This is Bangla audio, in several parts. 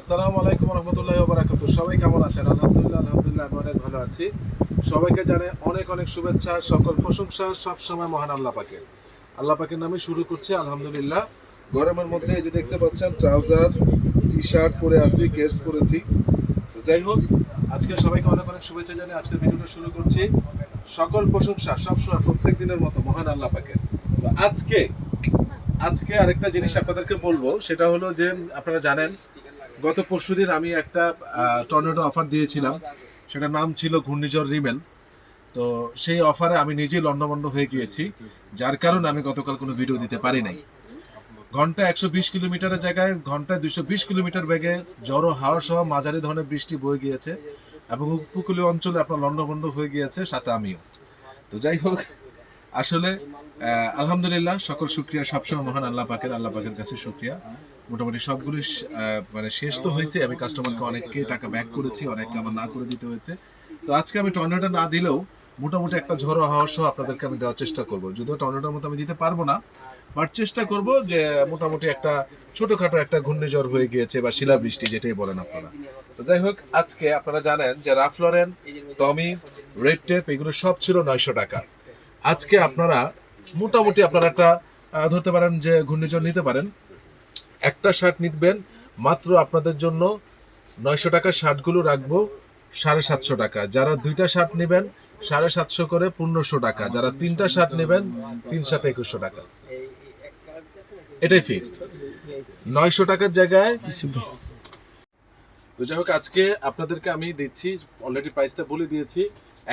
আসসালামু আলাইকুম রহমতুল্লাহ বারাকাতু সবাই কেমন আছেন? আলহামদুলিল্লাহ আলহামদুলিল্লাহ আমি অনেক ভালো আছি। সবাইকে জানে অনেক অনেক শুভেচ্ছা, সকল প্রশংসা সব সময় মহান আল্লাহ পাকের। আল্লাহ পাকের নামে শুরু করছি, আলহামদুলিল্লাহ। গরমের মধ্যে এই যে দেখতে পাচ্ছেন, ট্রাউজার টি শার্ট পরে আছি কেটস পরেছি। তো যাই হোক, আজকে সবাইকে অনেক অনেক শুভেচ্ছা জানিয়ে আজকের ভিডিওটা শুরু করছি। সকল প্রশংসা সবসময় প্রত্যেক দিনের মতো মহান আল্লাহ পাকের। আজকে আজকে আরেকটা জিনিস আপনাদেরকে বলব, সেটা হলো যে, আপনারা জানেন গত পরশুদিন আমি একটা টর্নেডো অফার দিয়েছিলাম। সেটার নাম ছিল ঘূর্ণিঝড় রিমেল। তো সেই অফারে আমি নিজেই লন্ডভন্ড হয়ে গিয়েছি, যার কারণে আমি গতকাল কোনো ভিডিও দিতে পারি নাই। ঘণ্টা একশো বিশ কিলোমিটারের জায়গায় ঘন্টায় দুশো বিশ কিলোমিটার বেগে জড়ো হাওয়া সহ মাঝারি ধরনের বৃষ্টি বয়ে গিয়েছে এবং উপকূলীয় অঞ্চলে আপনার লন্ডভন্ড হয়ে গিয়েছে, সাথে আমিও। তো যাই হোক, আসলে আলহামদুলিল্লাহ, সকল শুক্রিয়া, সবসময় মহান আল্লাহ পাকের আল্লাহ পাকের কাছে শুক্রিয়া। মোটামুটি সবগুলো মানে শেষ তো হয়েছে। আমি কাস্টমারকে অনেককে টাকা ব্যাক করেছি, অনেককে আমার না করে দিতে হয়েছে। তো আজকে আমি টর্নেডো না দিলেও মোটামুটি একটা ঝড়ো হাওয়া সহ আপনাদেরকে আমি দেওয়ার চেষ্টা করব। যদিও টর্নেডোর মতো আমি দিতে পারব না বাট চেষ্টা করব যে মোটামুটি একটা ছোটখাটো একটা ঘূর্ণিঝড় হয়ে গিয়েছে বা শিলাবৃষ্টি যেটাই বলেন আপনারা। তো যাই হোক, আজকে আপনারা জানেন যে রাফলরেন টমি, রেড টেপ এগুলো সব ছিল নয়শো টাকা আজকে আপনারা মোটামুটি আপনারা একটা ধরতে পারেন যে ঘূর্ণিঝড় নিতে পারেন। একটা শার্ট নিবেন, মাত্র আপনাদের জন্য নয়শো টাকার শার্টগুলো রাখব, সাড়ে সাতশো টাকা। যারা দুইটা শার্ট নেবেন, সাড়ে সাতশো করে পনেরোশো টাকা। যারা তিনটা শার্ট নেবেন, তিন সাথে একুশশো টাকা। এটাই ফিক্সড নয়শো টাকার জায়গায় তো যাই হোক, আজকে আপনাদেরকে আমি দিচ্ছি অলরেডি প্রাইসটা বলে দিয়েছি।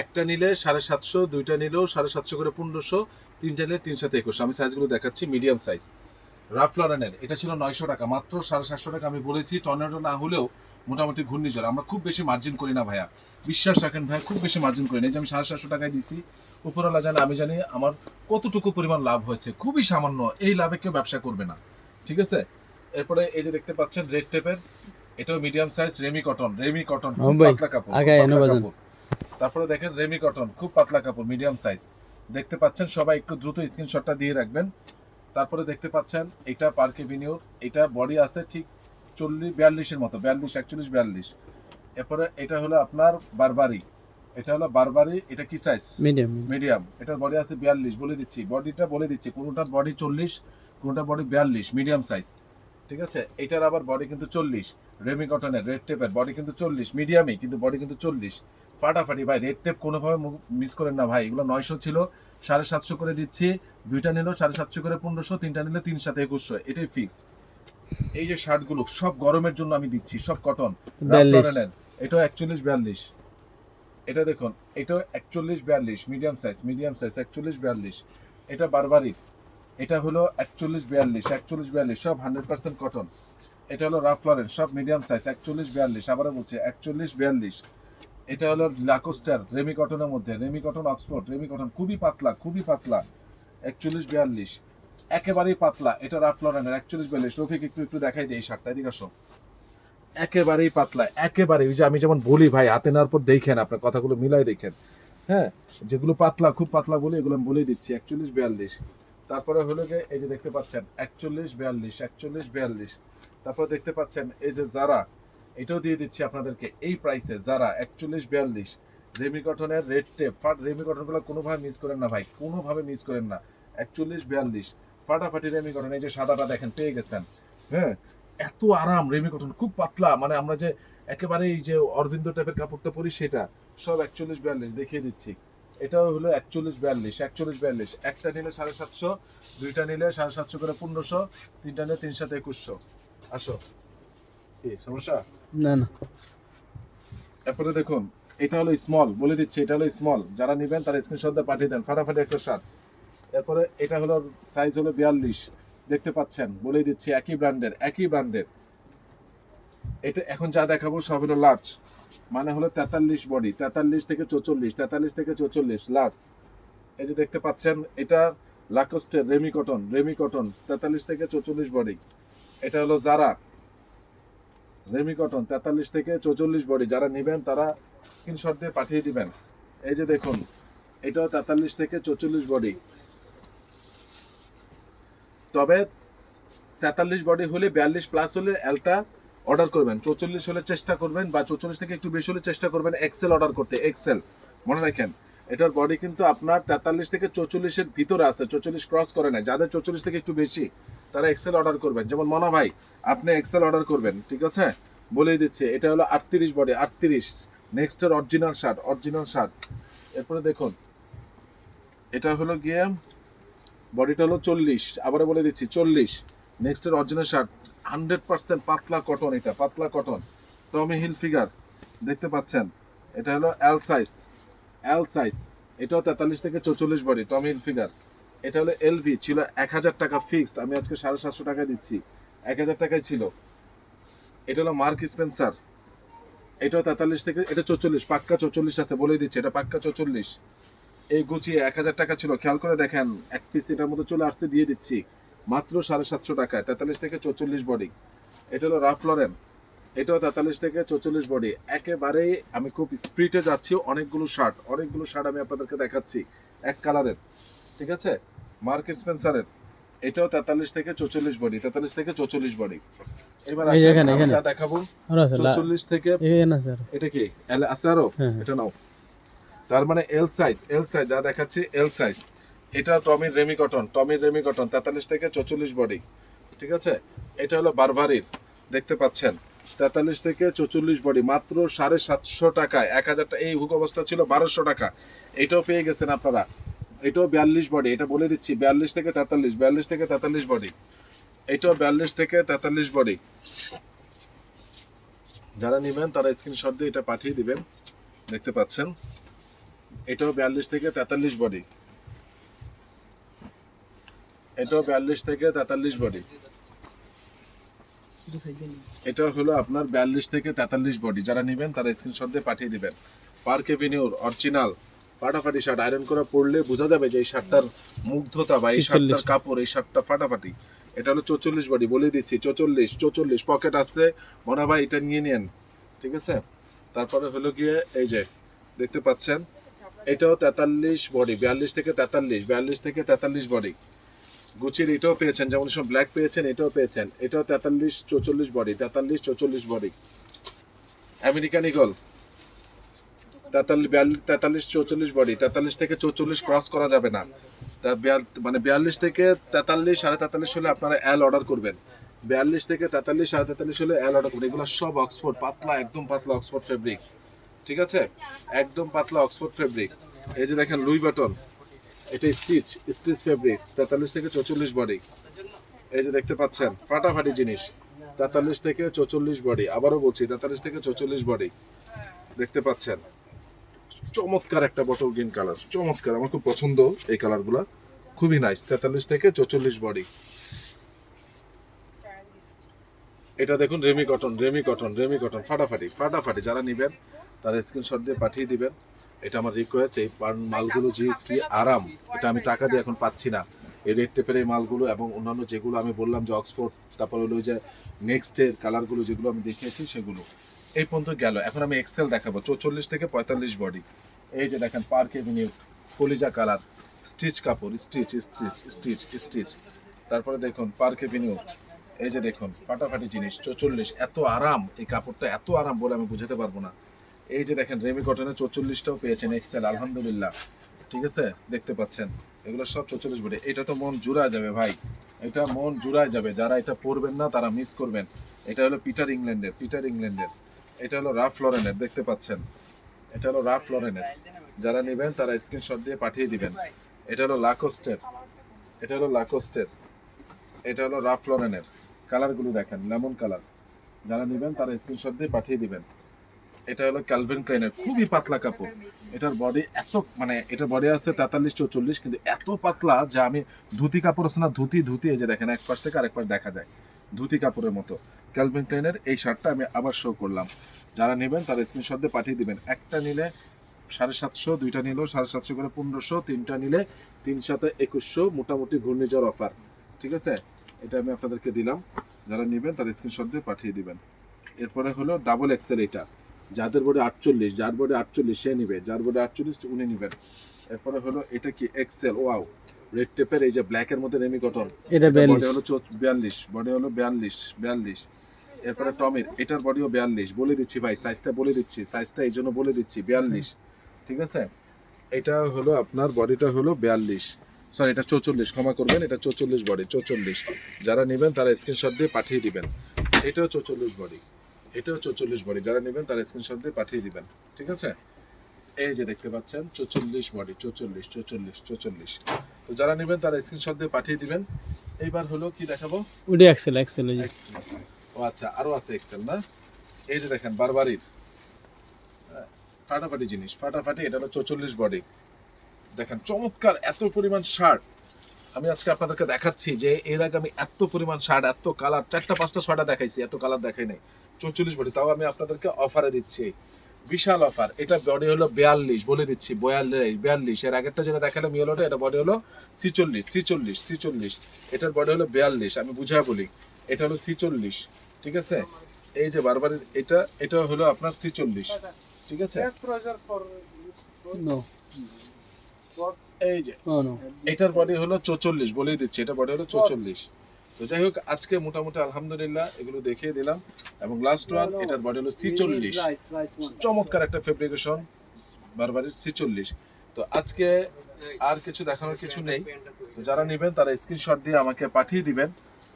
একটা নিলে সাড়ে সাতশো, দুইটা নিলেও সাড়ে সাতশো করে পনেরোশো, তিনটা নিলে তিন সাথে একুশশো। আমি সাইজগুলো দেখাচ্ছি মিডিয়াম সাইজ রাফ লরেনের এটা ছিল নয়শো টাকা মাত্র সাড়ে সাতশো টাকা আমি বলেছি টর্নেডো না হলেও মোটামুটি ঘূর্ণিঝড়। আমরা খুব বেশি মার্জিন করি না ভাইয়া। বিশ্বাস রাখেন ভাইয়া খুব বেশি মার্জিন করি না। যে আমি সাড়ে সাতশো টাকায় দিছি উপরওয়ালা জানে আমি জানি আমার কতটুকু পরিমাণ লাভ হয়েছে। খুবই সামান্য এই লাভে কেউ ব্যবসা করবে না। ঠিক আছে? এরপরে এই যে দেখতে পাচ্ছেন রেড টেপের এটাও medium size ramie cotton ramie cotton পাতলা। কাপড়। তারপরে দেখেন রেমি কটন খুব পাতলা কাপড় মিডিয়াম সাইজ দেখতে পাচ্ছেন সবাই একটু দ্রুত স্ক্রিনশটটা দিয়ে রাখবেন। তারপরে দেখতে পাচ্ছেন এটা পার্কে ভিনিউর এটা বডি আছে ঠিক চল্লিশ বিয়াল্লিশের মতো বিয়াল্লিশ একচল্লিশ বিয়াল্লিশ। এরপরে এটা হলো আপনার বারবারি এটা হলো বারবারি এটা কি সাইজ মিডিয়াম মিডিয়াম এটার বডি আছে বিয়াল্লিশ বলে দিচ্ছি বডিটা বলে দিচ্ছি কোনোটার বডি চল্লিশ কোনোটার বডি বিয়াল্লিশ মিডিয়াম সাইজ ঠিক আছে? এটার আবার বডি কিন্তু চল্লিশ রেমি কটনের রেড টেপের বডি কিন্তু চল্লিশ মিডিয়ামই কিন্তু বডি কিন্তু চল্লিশ। ফাটাফাটি ভাই রেড টেপ কোনোভাবে মিস করেন না ভাই এগুলো নয়শো ছিল সাড়ে সাতশো করে দিচ্ছি দুইটা নিল সাড়ে সাতশো করে পনেরোশো তিনটা নিলে তিন সাথে একুশশো। এটাই ফিক্সড এই যে শার্টগুলো সব গরমের জন্য আমি দিচ্ছি সব কটন এটাও একচল্লিশ বিয়াল্লিশ। এটা দেখুন এটাও একচল্লিশ বিয়াল্লিশ। মিডিয়াম সাইজ মিডিয়াম সাইজ একচল্লিশ বিয়াল্লিশ। এটা বারবারি এটা হলো একচল্লিশ বিয়াল্লিশ একচল্লিশ বিয়াল্লিশ সব হান্ড্রেড পার্সেন্ট কটন এটা হলো রাফ লরেন সব মিডিয়াম সাইজ একচল্লিশ বিয়াল্লিশ। আবারও বলছি একচল্লিশ বিয়াল্লিশ। এটা হলো লাকোস্টার রেমি কটনের মধ্যে। Ramie cotton Oxford ramie cotton খুবই পাতলা খুবই পাতলা। একচল্লিশ বিয়াল্লিশ। একেবারেই পাতলা, এটা রাফ লরেনের একচল্লিশ বিয়াল্লিশ। রফিক, একটু একটু দেখাই দিই এই শার্টটা, এদিকে আসো। একেবারেই পাতলা একেবারে ওই যে আমি যেমন বলি ভাই, হাতে নেওয়ার পর দেখেন আপনার কথাগুলো মিলাই দেখেন। হ্যাঁ যেগুলো পাতলা, খুব পাতলা বলি, এগুলো আমি বলে দিচ্ছি, একচল্লিশ বিয়াল্লিশ। তারপরে হলো গিয়ে, এই যে দেখতে পাচ্ছেন, একচল্লিশ বিয়াল্লিশ একচল্লিশ বিয়াল্লিশ। তারপরে দেখতে পাচ্ছেন, এই যে যারা, এটাও দিয়ে দিচ্ছি আপনাদেরকে, এই প্রাইসে যারা একচল্লিশ বিয়াল্লিশ রেমি কটনের রেড টেপ। ফাট রেমি কটনগুলো কোনোভাবে মিস করেন না ভাই। কোনোভাবে মিস করেন না। একচল্লিশ বিয়াল্লিশ। ফাটাফাটি রেমি কটন এই যে সাদাটা দেখেন পেয়ে গেছেন। হ্যাঁ এত আরাম রেমি কটন খুব পাতলা। মানে আমরা যে একেবারে এই যে অরবিন্দ টাইপের কাপড়টা পরি সেটা সব একচল্লিশ বিয়াল্লিশ দেখিয়ে দিচ্ছি। এটাও হলো একচল্লিশ বিয়াল্লিশ একচল্লিশ বিয়াল্লিশ। একটা নিলে সাড়ে সাতশো দুইটা নিলে সাড়ে সাতশো করে পনেরোশো তিনটা নিলে তিন সাথে একুশশো। আসো। কি সমস্যা? না না। এরপরে দেখুন এটা হলো স্মল বলে দিচ্ছি, এটা হলো স্মল যারা নেবেন তারা স্ক্রিনশট দিয়ে পাঠিয়ে দেন, ফাটাফাটি একটা শার্ট এরপরে এটা হলো সাইজ হলো বিয়াল্লিশ, দেখতে পাচ্ছেন বলে দিচ্ছি, একই ব্র্যান্ডের একই ব্র্যান্ডের এটা এখন যা দেখাবো সব হলো লার্জ মানে হলো তেতাল্লিশ বডি তেতাল্লিশ থেকে চৌচল্লিশ, তেতাল্লিশ থেকে চৌচল্লিশ লার্জ এই যে দেখতে পাচ্ছেন, এটা লাকোস্টের রেমি কটন রেমি কটন তেতাল্লিশ থেকে চৌচল্লিশ বডি এটা হলো জারা রেমি কটন, তেতাল্লিশ থেকে চৌচল্লিশ বডি, যারা নেবেন তারা স্ক্রিনশট দিয়ে পাঠিয়ে দিবেন। এই যে দেখুন, এটাও তেতাল্লিশ থেকে চৌচল্লিশ বডি। তবে তেতাল্লিশ বডি হলে বিয়াল্লিশ প্লাস হলে অ্যালটা অর্ডার করবেন। চৌচল্লিশ হলে চেষ্টা করবেন বা চৌচল্লিশ থেকে একটু বেশি হলে চেষ্টা করবেন এক্সেল অর্ডার করতে এক্সেল মনে রাখেন, এটার বডি কিন্তু আপনার তেতাল্লিশ থেকে চৌচল্লিশের ভিতরে আছে, চৌচল্লিশ ক্রস করে না যাদের চৌচল্লিশ থেকে একটু বেশি তারা এক্সেল অর্ডার করবেন। যেমন মনা ভাই, আপনি এক্সেল অর্ডার করবেন, ঠিক আছে? বলেই দিচ্ছে, এটা হলো আটত্রিশ বডি আটত্রিশ। নেক্সটের অরিজিনাল শার্ট অরিজিনাল শার্ট এরপরে দেখুন, এটা হলো গিয়ে বডিটা হলো চল্লিশ, আবারও বলে দিচ্ছি, চল্লিশ। নেক্সটের অরিজিনাল শার্ট হান্ড্রেড পার্সেন্ট পাতলা কটন এটা, পাতলা কটন টমি হিল ফিগার দেখতে পাচ্ছেন? এটা হলো এল সাইজ এল সাইজ এটাও তেতাল্লিশ থেকে চৌচল্লিশ বডি টমি হিল ফিগার এটা হলো এলভি ছিল এক হাজার টাকা ফিক্সড আমি আজকে সাড়ে সাতশো টাকা দিচ্ছি। এক হাজার টাকায় ছিল। এটা হলো মার্ক স্পেন্সার এটাও তেতাল্লিশ থেকে, এটা চৌচল্লিশ, পাক্কা চৌচল্লিশ আছে বলে দিচ্ছি, এটা পাক্কা চৌচল্লিশ। এই গুছিয়ে এক হাজার টাকা ছিল, খেয়াল করে দেখেন, এক পিস এটার মধ্যে চলে আসছে, দিয়ে দিচ্ছি। মাত্র সাড়ে সাতশো টাকায়, তেতাল্লিশ থেকে চৌচল্লিশ বডি এটা হলো রাফ লরেন এটাও তেতাল্লিশ থেকে চৌচল্লিশ বডি একেবারেই আমি খুব স্পিডে যাচ্ছি, অনেকগুলো শার্ট অনেকগুলো শার্ট আমি আপনাদেরকে দেখাচ্ছি, এক কালারের ঠিক আছে? মার্ক স্পেন্সারের। এটাও তেতাল্লিশ থেকে চৌচল্লিশ বডি তেতাল্লিশ থেকে চৌচল্লিশ বডি এবার। দেখাবো। চৌচল্লিশ থেকে। এটা কি? আছে আরও? হ্যাঁ হ্যাঁ। এটা নাও। তার মানে এল সাইজ এল সাইজ যা দেখাচ্ছি এল সাইজ এটা টমির রেমি কটন টমির রেমি কটন তেতাল্লিশ থেকে চৌচল্লিশ বডি ঠিক আছে? এটা হলো বারবারির দেখতে পাচ্ছেন। তেতাল্লিশ থেকে চৌচল্লিশ বডি মাত্র সাড়ে সাতশো টাকায়। এক হাজার এই হুক অবস্থা ছিল বারোশো টাকা। এটাও পেয়ে গেছেন আপনারা। এটাও বিয়াল্লিশ বডি এটা বলে দিচ্ছি, বিয়াল্লিশ থেকে তেতাল্লিশ, বিয়াল্লিশ থেকে তেতাল্লিশ বডি এটাও বিয়াল্লিশ থেকে তেতাল্লিশ বডি যারা নেবেন, তারা স্ক্রিনশট দিয়ে এটা পাঠিয়ে দিবেন। দেখতে পাচ্ছেন? এটাও বিয়াল্লিশ থেকে তেতাল্লিশ বডি এটাও বিয়াল্লিশ থেকে তেতাল্লিশ বডি এটা হলো আপনার বিয়াল্লিশ থেকে তেতাল্লিশ বডি যারা নেবেন, তারা স্ক্রিনশট দিয়ে পাঠিয়ে দিবেন। পার্ক এভিনিউর অরিজিনাল ফাটাফাটি শার্ট আয়রন করা পড়লে বোঝা যাবে যে এই শার্টটার মুগ্ধতা বা এই শার্টটার কাপড় এই শার্টটা ফাটাফাটি। এটা হলো চৌচল্লিশ বডি বলে দিচ্ছি চৌচল্লিশ চৌচল্লিশ পকেট আছে। মনে ভাই এটা নিয়ে নেন ঠিক আছে? তারপরে হলো গিয়ে এই যে দেখতে পাচ্ছেন? এটাও তেতাল্লিশ বডি বিয়াল্লিশ থেকে তেতাল্লিশ বিয়াল্লিশ থেকে তেতাল্লিশ বডি গুচির এটাও পেয়েছেন যেমন সব ব্ল্যাক পেয়েছেন এটাও পেয়েছেন। এটাও তেতাল্লিশ চৌচল্লিশ বডি তেতাল্লিশ চৌচল্লিশ বডি আমেরিকান ইগল তেতাল্লিশ তেতাল্লিশ, চৌচল্লিশ বডি তেতাল্লিশ থেকে চৌচল্লিশ ক্রস করা যাবে না। তা মানে বিয়াল্লিশ থেকে তেতাল্লিশ, সাড়ে তেতাল্লিশ হলে আপনারা এল অর্ডার করবেন। বিয়াল্লিশ থেকে তেতাল্লিশ, সাড়ে তেতাল্লিশ হলে এল অর্ডার করবেন। এগুলো সব অক্সফোর্ড পাতলা, একদম পাতলা অক্সফোর্ড ফেব্রিক্স ঠিক আছে? একদম পাতলা অক্সফোর্ড ফেব্রিক্স এই যে দেখেন লুই বাটন এটা স্টিচ স্টিচ ফেব্রিক্স তেতাল্লিশ থেকে চৌচল্লিশ বডি এই যে দেখতে পাচ্ছেন, ফাটাফাটি জিনিস। তেতাল্লিশ থেকে চৌচল্লিশ বডি আবারও বলছি, তেতাল্লিশ থেকে চৌচল্লিশ বডি দেখতে পাচ্ছেন? চমৎকার একটা বটল গ্রিন কালার চমৎকার, আমার খুব পছন্দ এই কালারগুলো খুবই নাইস তেতাল্লিশ থেকে চৌচল্লিশ বডি এটা দেখুন ramie cotton ramie cotton ramie cotton ফাটাফাটি ফাটাফাটি। যারা নেবেন, তারা স্ক্রিনশট দিয়ে পাঠিয়ে দিবেন। এটা আমার রিকোয়েস্ট এই মালগুলো যে কি আরাম, এটা আমি টাকা দিয়ে এখন পাচ্ছি না। এই রেড টেপের এই মালগুলো এবং অন্যান্য যেগুলো আমি বললাম যে অক্সফোর্ড তারপর হলো যে নেক্সটের কালারগুলো যেগুলো আমি দেখিয়েছি, সেগুলো। এই পর্যন্ত গেল। এখন আমি এক্সেল দেখাবো। চৌচল্লিশ থেকে পঁয়তাল্লিশ বডি এই যে দেখেন পার্ক এভিনিউ কলিজা কালার, স্টিচ কাপড়, স্টিচ স্টিচ স্টিচ স্টিচ। তারপরে দেখুন পার্ক এভিনিউ এই যে দেখুন, ফাটাফাটি জিনিস চৌচল্লিশ এত আরাম, এই কাপড়টা এত আরাম বলে আমি বুঝাতে পারব না। এই যে দেখেন রেমি কটনের চৌচল্লিশটাও পেয়েছেন এক্সেল আলহামদুলিল্লাহ। ঠিক আছে? দেখতে পাচ্ছেন। এগুলো সব চৌচল্লিশ বডি এটা তো মন জুড়ায় যাবে ভাই। এটা মন জুড়ায় যাবে। যারা এটা পরবেন না, তারা মিস করবেন। এটা হলো পিটার ইংল্যান্ডের পিটার ইংল্যান্ডের এটা হলো রাফ লরেনের, দেখতে পাচ্ছেন? এটা হলো রাফ লরেনের। যারা নেবেন, তারা স্ক্রিনশট দিয়ে পাঠিয়ে দিবেন। এটা হলো লাকোস্টের। এটা হলো লাকোস্টের। এটা হলো রাফ লরেনের। কালারগুলো দেখেন, লেমন কালার। যারা নেবেন, তারা স্ক্রিনশট দিয়ে পাঠিয়ে দিবেন। এটা হলো ক্যালভিন ক্লাইনের খুবই পাতলা কাপড়। এটার বডি এত মানে এটার বডি আছে তেতাল্লিশ, চৌচল্লিশ, কিন্তু এত পাতলা যে আমি ধুতি কাপড় আছে না, ধুতি ধুতি, এই যে দেখেন, এক পাশ থেকে আরেক পাশ দেখা যায়। ধুতি কাপড়ের মতো। ক্যালভিন ক্লাইনের এই শার্টটা আমি আবার শো করলাম। যারা নেবেন তারা স্ক্রিনশট দিয়ে পাঠিয়ে দিবেন। একটা নিলে সাড়ে সাতশো, দুইটা নিলেও সাড়ে সাতশো করে পনেরোশো, তিনটা নিলে তিন সাথে একুশশো, মোটামুটি ঘূর্ণিঝড় অফার ঠিক আছে? এটা আমি আপনাদেরকে দিলাম। যারা নেবেন তারা স্ক্রিনশট দিয়ে পাঠিয়ে দিবেন। এরপরে হলো ডাবল এক্সেল এটা। যাদের বোর্ডে আটচল্লিশ, যার বোর্ডে আটচল্লিশ সে নিবে। যার বোর্ডে আটচল্লিশ, উনি নেবেন। এরপরে হলো এটা কি এক্সেল ওয়াও রেড টেপের এই যে ব্ল্যাকের মধ্যে রেমি কটন এটা বডি হলো চৌ- বিয়াল্লিশ বডি হলো বিয়াল্লিশ বিয়াল্লিশ। এরপরে টমির এটার বডিও বিয়াল্লিশ। বলে দিচ্ছি ভাই সাইজটা বলে দিচ্ছি সাইজটা এই জন্য বলে দিচ্ছি বিয়াল্লিশ। ঠিক আছে? এটা হলো আপনার বডিটা হলো বিয়াল্লিশ। সরি এটা চৌচল্লিশ ক্ষমা করবেন এটা চৌচল্লিশ বডি চৌচল্লিশ। যারা নেবেন তারা স্ক্রিনশট দিয়ে পাঠিয়ে দিবেন। এটাও চৌচল্লিশ বডি এটাও চৌচল্লিশ বডি যারা নেবেন তারা স্ক্রিনশট দিয়ে পাঠিয়ে দিবেন। ঠিক আছে? এই যে দেখতে পাচ্ছেন চৌচল্লিশ বডি চৌচল্লিশ চৌচল্লিশ চৌচল্লিশ। তো যারা নেবেন তারা স্ক্রিনশট দিয়ে পাঠিয়ে দিবেন। এইবার হলো কি দেখাবো? ওটা এক্সেল এক্সেল ও আচ্ছা আরও আছে এক্সেল না? এই যে দেখেন বারবারির আহ, ফাটাফাটি জিনিস ফাটাফাটি এটা হলো চৌচল্লিশ বডি দেখেন চমৎকার এত পরিমাণ শার্ট আমি আজকে আপনাদেরকে দেখাচ্ছি যে এর আগে আমি এত পরিমাণ শার্ট এত কালার চারটা পাঁচটা ছয়টা দেখাইছি এত কালার দেখাই নাই। চৌচল্লিশ বডি তাও আমি আপনাদেরকে অফারে দিচ্ছি। বিশাল অফার এটা বডি হলো বিয়াল্লিশ বলে দিচ্ছি বয়াল্লিশ বিয়াল্লিশ। এর আগেরটা যেটা দেখালাম ইয়েলোটা এটা বডি হলো ছিচল্লিশ ছিচল্লিশ ছিচল্লিশ। এটার বডি হলো বিয়াল্লিশ আমি বুঝায় বলি। এটা হলো ছিচল্লিশ ঠিক আছে? এই যে বারবার এটা এটা হলো আপনার ছিচল্লিশ ঠিক আছে? এই যে এটার বডি হলো চৌচল্লিশ বলেই দিচ্ছি এটা বডি হলো চৌচল্লিশ। তো যাই হোক আজকে মোটামুটি আলহামদুলিল্লাহ এগুলো দেখিয়ে দিলাম। এবং লাস্ট ওয়ান এটার বডি হলো সি চল্লিশ। চমৎকার একটা ফেব্রিকেশন বারবারের ছিচল্লিশ তো আজকে আর কিছু দেখানোর কিছু নেই। তো যারা নেবেন তারা স্ক্রিনশট দিয়ে আমাকে পাঠিয়ে দিবেন।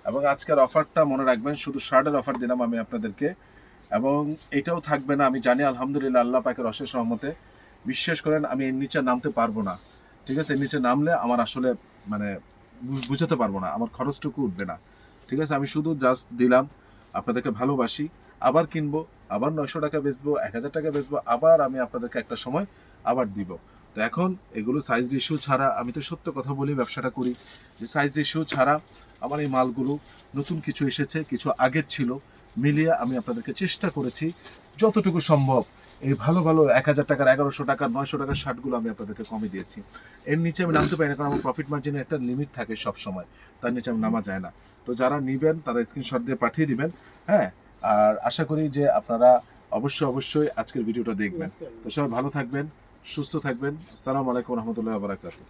এবং আজকের অফারটা মনে রাখবেন শুধু শার্টের অফার দিলাম আমি আপনাদেরকে। এবং এটাও থাকবে না আমি জানি আলহামদুলিল্লাহ আল্লাহ পাকের অশেষ রহমতে। বিশ্বাস করেন আমি এর নিচে নামতে পারব না। ঠিক আছে নিচে নামলে আমার আসলে মানে বুঝাতে পারব না, আমার খরচটুকু উঠবে না। ঠিক আছে, আমি শুধু জাস্ট দিলাম, আপনাদেরকে ভালোবাসি, আবার কিনবো, আবার নয়শো টাকা বেচবো, এক হাজার টাকা বেচবো, আবার আমি আপনাদেরকে একটা সময় আবার দিব। তো এখন এগুলো সাইজ রেশিও ছাড়া আমি তো সত্য কথা বলি ব্যবসাটা করি। যে সাইজ রেশিও ছাড়া আমার এই মালগুলো নতুন কিছু এসেছে, কিছু আগের ছিল, মিলিয়ে আমি আপনাদেরকে চেষ্টা করেছি, যতটুকু সম্ভব এই ভালো ভালো এক হাজার টাকার এগারোশো টাকার নয়শো টাকার শার্টগুলো আমি আপনাদেরকে কমে দিয়েছি। এর নিচে আমি নামতে পারি না কারণ আমার প্রফিট মার্জিনের একটা লিমিট থাকে সব সময় তার নিচে আমি নামা যায় না। তো যারা নিবেন তারা স্ক্রিনশট দিয়ে পাঠিয়ে দিবেন হ্যাঁ? আর আশা করি যে আপনারা অবশ্যই অবশ্যই আজকের ভিডিওটা দেখবেন। তো সবাই ভালো থাকবেন সুস্থ থাকবেন। আসসালামু আলাইকুম রহমতুল্লাহ বারাকাতুহ।